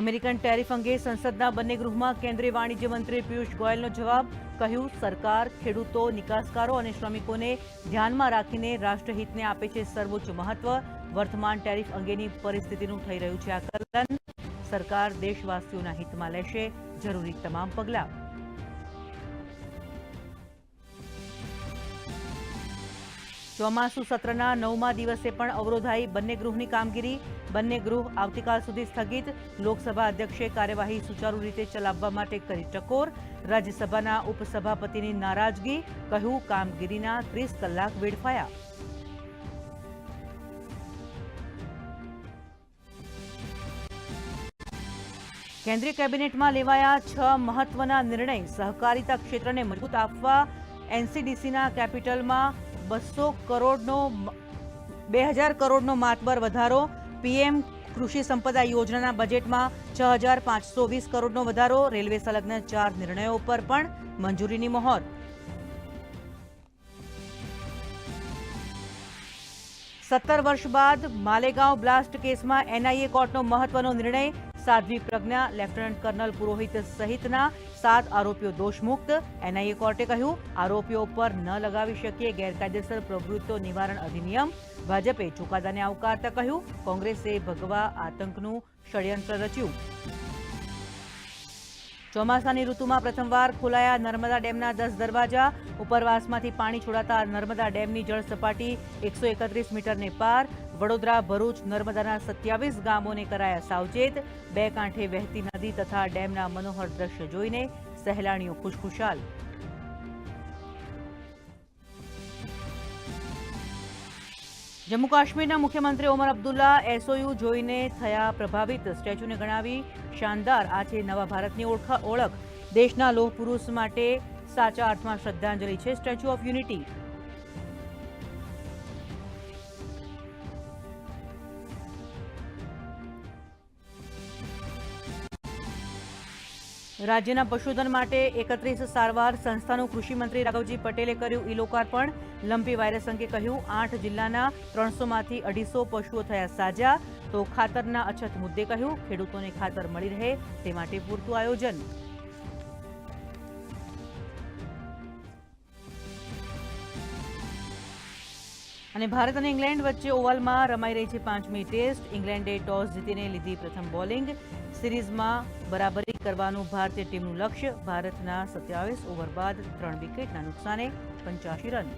American tariff અંગે સંસદના બંને ગૃહમાં કેન્દ્રીય વાણિજ્ય મંત્રી પિયુષ ગોયલનો જવાબ, કહ્યું, સરકાર ખેડૂતો, નિકાસકારો અને શ્રમિકોને ધ્યાનમાં રાખીને રાષ્ટ્રહિતને આપે છે સર્વોચ્ચ મહત્વ. વર્તમાન ટેરિફ અંગેની પરિસ્થિતિનું થઈ રહ્યું છે આકલન. સરકાર દેશવાસીઓના હિતમાં લેશે જરૂરી તમામ પગલાં. ચોમાસુ સત્રના નવમા દિવસે પણ અવરોધાઈ બંને ગૃહની કામગીરી. બંને ગૃહ આવતીકાલ સુધી સ્થગિત. લોકસભા અધ્યક્ષે કાર્યવાહી સુચારુ રીતે ચલાવવા માટે કરી ટકોર. રાજ્યસભાના ઉપસભાપતિની નારાજગી, કહ્યું કામગીરીના ત્રીસ કલાક વેડફાયા. કેન્દ્રીય કેબિનેટમાં લેવાયા છ મહત્વના નિર્ણય. સહકારિતા ક્ષેત્રને મજબૂત આપવા એનસીડીસીના કેપિટલમાં બસો કરોડનો બે હજાર કરોડનો માતબર વધારો. પીએમ કૃષિ સંપદા યોજનાના બજેટમાં છ હજાર પાંચસો વીસ કરોડનો વધારો. રેલવે સંલગ્ન ચાર નિર્ણયો પર પણ મંજૂરીની મહોર. સત્તર વર્ષ બાદ માલેગાંવ બ્લાસ્ટ કેસમાં એનઆઈએ કોર્ટનો મહત્વનો નિર્ણય. સાધ્વી પ્રજ્ઞા, લેફ્ટનન્ટ કર્નલ પુરોહિત સહિતના સાત આરોપીઓ દોષમુક્ત. એનઆઈએ કોર્ટે કહ્યું, આરોપીઓ પર ન લગાવી શકીએ ગેરકાયદેસર પ્રવૃત્તિઓ નિવારણ અધિનિયમ. ભાજપે ચુકાદાને આવકારતા કહ્યું, કોંગ્રેસે ભગવા આતંકનું ષડયંત્ર રચ્યું. ચોમાસાની ઋતુમાં પ્રથમવાર ખોલાયા નર્મદા ડેમના દસ દરવાજા. ઉપરવાસમાંથી પાણી છોડાતા નર્મદા ડેમની જળ સપાટી એકસો એકત્રીસ મીટરને પાર. વડોદરા, ભરૂચ, નર્મદાના સત્યાવીસ ગામોને કરાયા સાવચેત. બે કાંઠે વહેતી નદી તથા ડેમના મનોહર દ્રશ્ય જોઈને સહેલાણીઓ ખુશખુશાલ. જમ્મુ કાશ્મીરના મુખ્યમંત્રી ઓમર અબ્દુલ્લા એસઓયુ જોઈને થયા પ્રભાવિત. સ્ટેચ્યુને ગણાવી શાનદાર. આ છે નવા ભારતની ઓળખ ઓળખ. દેશના લોહ પુરુષ માટે સાચા અર્થમાં શ્રદ્ધાંજલિ છે સ્ટેચ્યુ ઓફ યુનિટી. રાજ્યના પશુધન માટે એકત્રીસ સારવાર સંસ્થાનું કૃષિમંત્રી રાઘવજી પટેલે કર્યું ઈ લોકાર્પણ. લંપી વાયરસ અંગે કહ્યું, આઠ જિલ્લાના ત્રણસોમાંથી અઢીસો પશુઓ થયા સાજા. તો ખાતરના અછત મુદ્દે કહ્યું, ખેડૂતોને ખાતર મળી રહે તે માટે પૂરતું આયોજન. અને ભારત અને ઇંગ્લેન્ડ વચ્ચે ઓવલમાં રમાઈ રહી છે પાંચમી ટેસ્ટ. ઇંગ્લેન્ડે ટોસ જીતીને લીધી પ્રથમ બોલિંગ. સિરીઝમાં બરાબરી કરવાનું ભારતીય ટીમનું લક્ષ્ય. ભારતના સત્યાવીસ ઓવર બાદ ત્રણ વિકેટના નુકસાને પંચ્યાસી રન.